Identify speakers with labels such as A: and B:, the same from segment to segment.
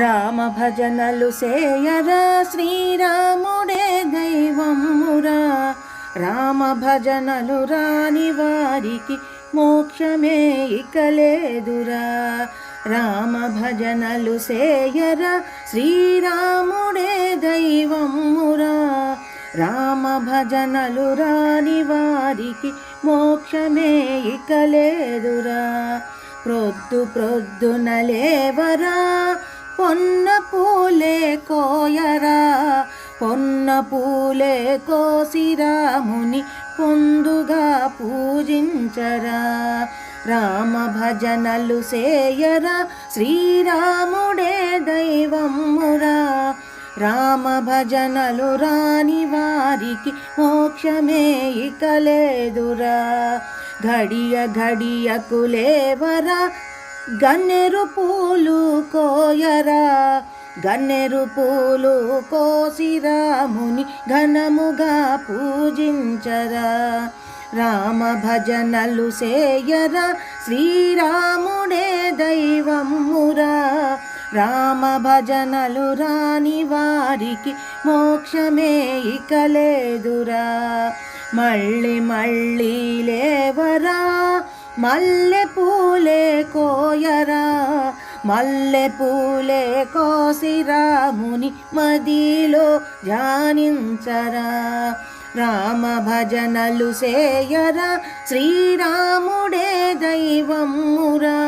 A: రామ భజనలు సేయరా శ్రీరాముడే దైవమురా రామ భజనలు రాని వారికి మోక్షమే ఇక లేదురా. రామ భజనలు సేయరా శ్రీరాముడే దైవమురా రామ భజనలు రాని వారికి మోక్షమే ఇక లేదురా. ప్రొద్దు ప్రొద్దున లేవరా పొన్న పూలే కోయరా పొన్న పూలే కోసిరాముని పొందుగా పూజించరా. రామ భజనలు సేయరా శ్రీరాముడే దైవమురా రామ భజనలు రాని వారికి మోక్షమే ఇక లేదురా. ఘడియ ఘడియకు లేవరా గన్నెరు పూలు కోయరా గన్నెరు పూలు కోసిరాముని ఘనముగా పూజించరా. రామ భజనలు సేయరా శ్రీరాముడే దైవమురా. రామ భజనలు రాని వారికి మోక్షమే ఇక లేదురా. మళ్ళీ మళ్ళీ లేవరా మల్లె పూలే కోయరా మల్లె పూలే కోసిరాముని మదిలో ధ్యానించరా రామ భజనలు సేయరా శ్రీరాముడే దైవమురా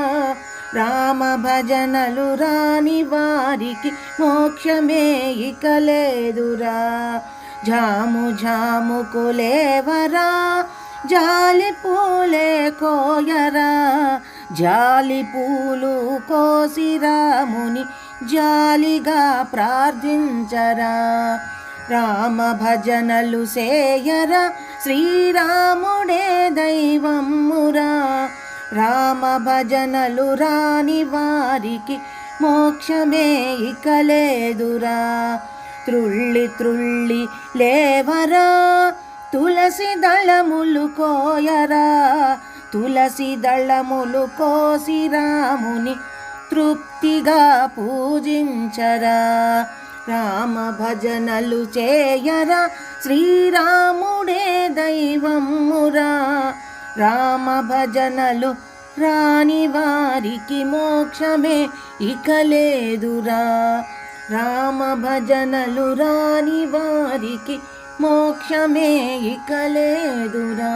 A: రామ భజనలు రాని వారికి మోక్షమే ఇక లేదురా. జాము జాము కులేవరా జాలి పూలే కోయరా జాలి పూలు కోసి రాముని జాలిగా ప్రార్థించరా. రామ భజనలు సేయరా శ్రీరాముడే దైవమురా రామ భజనలు రాని వారికి మోక్షమే ఇక లేదురా. త్రుళ్ళి త్రుళ్ళి లేవరా తులసి దళములు కోయరా. తులసి దళములు కోసి రాముని తృప్తిగా పూజించరా. రామ భజనలు చేయరా శ్రీరాముడే దైవమురా రామ భజనలు రాని వారికి మోక్షమే ఇక లేదురా. రామ భజనలు రాని వారికి మోక్షమే ఇక లేదురా.